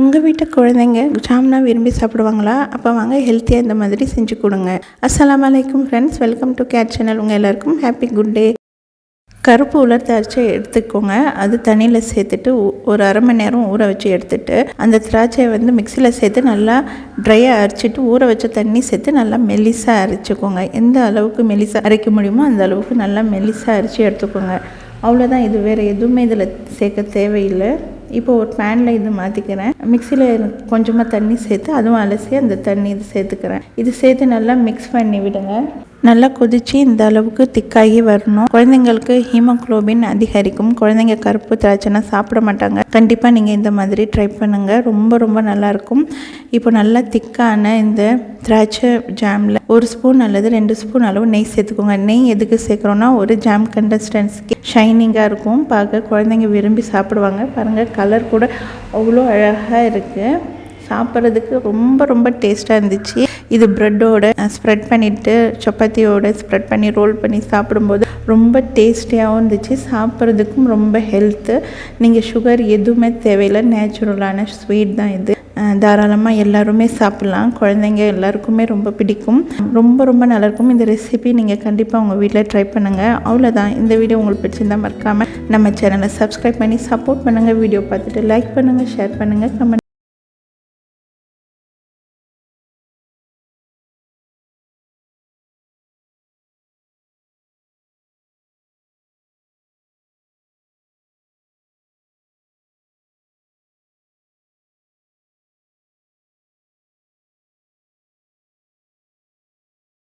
உங்கள் வீட்டு குழந்தைங்க ஜாம்னா விரும்பி சாப்பிடுவாங்களா? அப்போ வாங்க ஹெல்த்தியாக இந்த மாதிரி செஞ்சு கொடுங்க. அஸ்லாம் அலைக்கும் friends welcome to gate channel உங்கள் எல்லாருக்கும் ஹாப்பி குட் டே கருப்பு உலர் திராட்சை எடுத்துக்கோங்க. அது தண்ணியில் சேர்த்துட்டு ஒரு அரை மணி நேரம் ஊற வச்சு எடுத்துட்டு அந்த திராட்சையை வந்து மிக்சியில் சேர்த்து நல்லா ட்ரையாக அரைச்சிட்டு ஊற வச்ச தண்ணி சேர்த்து நல்லா மெல்லிசாக அரைச்சிக்கோங்க. எந்த அளவுக்கு மெலிசாக அரைக்க முடியுமோ அந்த அளவுக்கு நல்லா மெல்லிசாக அரைச்சி எடுத்துக்கோங்க. அவ்வளோதான் இது வேறு எதுவுமே இதில் சேர்க்க தேவையில்லை. இப்போ ஒரு பேனில் இது மாற்றிக்கிறேன் மிக்சியில் கொஞ்சமாக தண்ணி சேர்த்து அதுவும் அலசி அந்த தண்ணி இது சேர்த்துக்கிறேன். இது சேர்த்து நல்லா மிக்ஸ் பண்ணி விடுங்க. நல்லா கொதிச்சு இந்த அளவுக்கு திக்காகி வரணும். குழந்தைங்களுக்கு ஹீமோக்ளோபின் அதிகரிக்கும். குழந்தைங்க கருப்பு திராட்சைனா சாப்பிட மாட்டாங்க. கண்டிப்பாக நீங்கள் இந்த மாதிரி ட்ரை பண்ணுங்கள் ரொம்ப ரொம்ப நல்லாயிருக்கும் இப்போ நல்லா திக்கான இந்த திராட்சை ஜாமில் ஒரு ஸ்பூன் அல்லது ரெண்டு ஸ்பூன் அளவு நெய் சேர்த்துக்கோங்க. நெய் எதுக்கு சேர்க்குறோன்னா ஒரு ஜாம் கண்டஸ்டன்ஸ்க்கு ஷைனிங்காக இருக்கும். பார்க்க குழந்தைங்க விரும்பி சாப்பிடுவாங்க. பாருங்கள் கலர் கூட அவ்வளோ அழகாக இருக்குது சாப்பிட்றதுக்கு ரொம்ப ரொம்ப டேஸ்ட்டாக இருந்துச்சு. இது ப்ரெட்டோட ஸ்ப்ரெட் பண்ணிவிட்டு சப்பாத்தியோட ஸ்ப்ரெட் பண்ணி ரோல் பண்ணி சாப்பிடும்போது ரொம்ப டேஸ்டியாகவும் இருந்துச்சு. சாப்பிட்றதுக்கும் ரொம்ப ஹெல்த்து நீங்கள் சுகர் எதுவுமே தேவையில்லை. நேச்சுரலான ஸ்வீட் தான் இது. தாராளமாக எல்லாருமே சாப்பிட்லாம். குழந்தைங்க எல்லாருக்குமே ரொம்ப பிடிக்கும். ரொம்ப ரொம்ப நல்லாயிருக்கும். இந்த ரெசிபி நீங்கள் கண்டிப்பாக உங்கள் வீட்டில் ட்ரை பண்ணுங்கள் அவ்வளோதான் இந்த வீடியோ உங்களுக்கு பிடிச்சிருந்தா மறக்காமல் நம்ம சேனலை சப்ஸ்கிரைப் பண்ணி சப்போர்ட் பண்ணுங்கள் வீடியோ பார்த்துட்டு லைக் பண்ணுங்கள் ஷேர் பண்ணுங்கள் கமெண்ட்